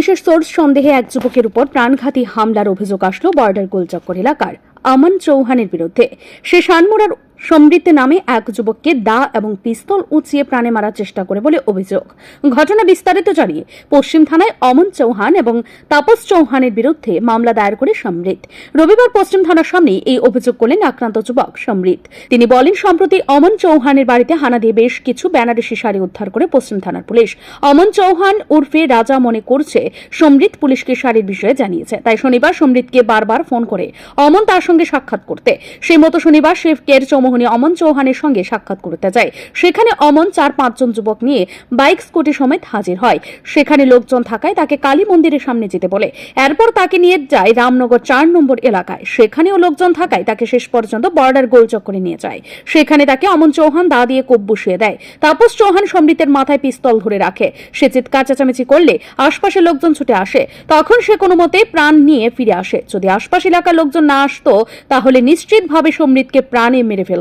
পুলিশের সোর্স সন্দেহে এক যুবকের উপর প্রাণঘাতী হামলার অভিযোগ আসলো বর্ডার গোলচক্কর এলাকার। আমান চৌহানের বিরুদ্ধে। সে শানমোড়ার সমৃদ্ধ নামে এক যুবককে দা এবং পিস্তল উঁচিয়ে প্রাণে মারার চেষ্টা করে বলে অভিযোগ। ঘটনা বিস্তারিত জানিয়ে পশ্চিম থানায় অমন চৌহান এবং তাপস চৌহানের বিরুদ্ধে মামলা দায়ের করে সমৃদ্ধ। রবিবার পশ্চিম থানার সামনে এই অভিযোগ করলেন আক্রান্ত যুবক সমৃদ্ধ। তিনি বলেন, সম্প্রতি অমন চৌহানের বাড়িতে হানা দিয়ে বেশ কিছু বেনারসি শাড়ি উদ্ধার করে পশ্চিম থানার পুলিশ। অমন চৌহান উর্ফে রাজা মনে করছে, সমৃদ্ধ পুলিশকে শাড়ির বিষয়ে জানিয়েছে। তাই শনিবার সমৃদ্ধকে বারবার ফোন করে অমন তার সঙ্গে সাক্ষাৎ করতে। সেই মতো শনিবার শেফ কের চৌমোহনী অমন চৌহানের সঙ্গে সাক্ষাৎ করতে যায়। সেখানে অমন চার পাঁচজন যুবক নিয়ে বাইক, স্কুটি সমেত হাজির হয়। সেখানে লোকজন থাকায় তাকে কালী মন্দিরের সামনে যেতে বলে। এরপর তাকে নিয়ে যায় রামনগর চার নম্বর এলাকায়। সেখানেও লোকজন থাকায় তাকে শেষ পর্যন্ত বর্ডার গোল চক্করে নিয়ে যায়। সেখানে তাকে অমন চৌহান দা দিয়ে কোপ বসিয়ে দেয়। তাপস চৌহান সমৃদ্ধের মাথায় পিস্তল ধরে রাখে। সে চিৎকার চেঁচামেচি করলে আশপাশের লোকজন ছুটে আসে। তখন সে কোনো মতে প্রাণ নিয়ে ফিরে আসে। যদি আশপাশ এলাকার লোকজন না আসতো, তাহলে নিশ্চিতভাবে সমৃদ্ধকে প্রাণে মেরে ফেলতো।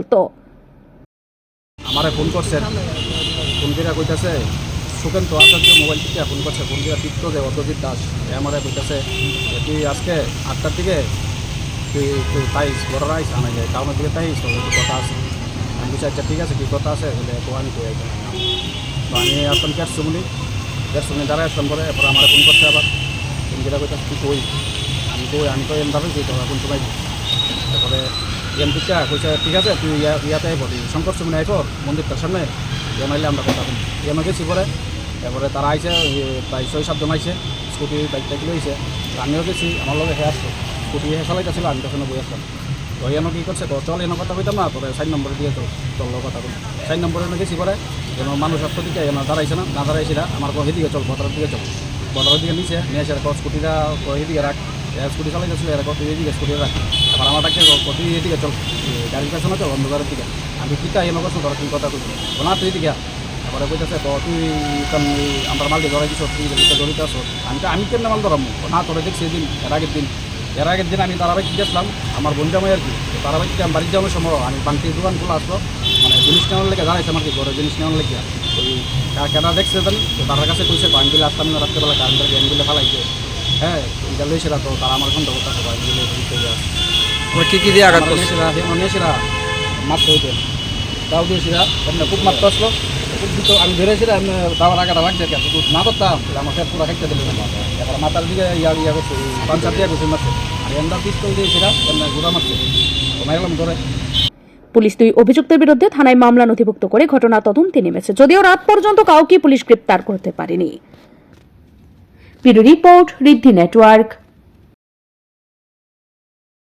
আমারে ফোন করছেন ফোন করে কইতাছে সুকেন্ত আচার্য, মোবাইল থেকে ফোন করছে। ফোন করে যে অদ্যজিৎ দাস আমারে কইতাছে তুই আজকে আটটার দিকে তুই তুই তাইস বড় রাইস আনা যায় টাউনের দিকে তাইস কথা আছে। আমি বলছি আচ্ছা ঠিক আছে, কি কথা আছে? বলে, তো আমি কই তো আমি আসলাম দেড়শো মিনিট দেড়শো মিনিট দাঁড়ায় আসলাম করে এরপর আমার ফোন করছে আবার। ফোন করে কইতাছে, তুই কই? আমি কই, আমি তো এম দাবি তো এখন তোমায় তারপরে এম টিকা কইছে ঠিক আছে, তুই ইয়া- ইয়াতে আইব তুই শঙ্কর সুমনি আইব মন্দিরটার সামনে এম আইলে আমরা কথা বলি এম গেছি পরে তারপরে তারা ওই প্রায় ছয় সাতজন আইছে স্কুটি বাইক টাইক লইছে আমিও গেছি আমার লগে হে আসতো স্কুটি হে চালাইতেছিল আমি তখন বই আসলাম তো এনে কি করছে চল, এনে কথা কইতাম না তোরে চার নম্বরে দিয়ে তো চল কথা বলি চার নম্বরে এনে গেছি পরে যেন মানুষ আসতো দিকে এনে দাঁড়াইছে না না দাঁড়াইছি না আমার কো হেদিকে চল বদরের দিকে চল। বদরের দিকে নিচে নিয়ে এসে স্কুটিটা কো এদিকে রাখ স্কুটি চালাইতেছিল এরা কত এদিকে স্কুটি রাখ কত এদিকে চল। এ, গাড়ির কাছে চল অন্ধকারের দিকে। আমি কিতা এনে করছ তোরা তুই কথা কইছি। না তুই এদিকে আ। তারপরে কইতেছে তো তুই কারণ আমার মালকে ধরাই দিছ তুই এদিকে জড়িত আছো আমি তো আমি কেমন মাল ধরাম? না তোরা দেখছি এদিন এর আগের দিন। এর আগের দিন আমি তারাবাইক গেছিলাম আমার বোন জামাই আর কি তো তারাবাইক আমি বাড়ির যাওয়ার সময় আমি বাংটির দোকান খোলা আসলো। মানে জিনিস নেওয়ার লেগে দাঁড়াইছে আমার কি ঘরে জিনিস নেওয়ার লেগে। ওই কেনা দেখছে জানি তো তার কাছে কইছে আমি দিলে আসলাম না রাত্রেবেলা কারেন্ট গেম দিলে ফালাইছে। হ্যাঁ এটা লইছে তো তারা আমার ফোন করতে হবে কি কি দিয়ে আঘাত করছে? নেছিরা মারতে হইতে তাও দিয়েছিরা এমনি খুব মারতে আসলো। খুব দিত আমি ধরেছিলাম এমনি দাবার আগাটা লাগছে কেন খুব না করতাম আমার পেট পুরো খাইতে দিল এবার মাথার দিকে ইয়া ইয়া করছে পাঞ্চার দিয়ে করছে মারছে। আর এমদা পিস্তল দিয়েছিলাম এমনি ঘোরা মারছে। মারলাম ধরে পুলিশ দুই অভিযুক্তের বিরুদ্ধে থানায় মামলা নথিভুক্ত করে ঘটনা তদন্তে নেমেছে। যদিও রাত পর্যন্ত কাউকে পুলিশ গ্রেপ্তার করতে পারেনি। Bureau report Riddhi network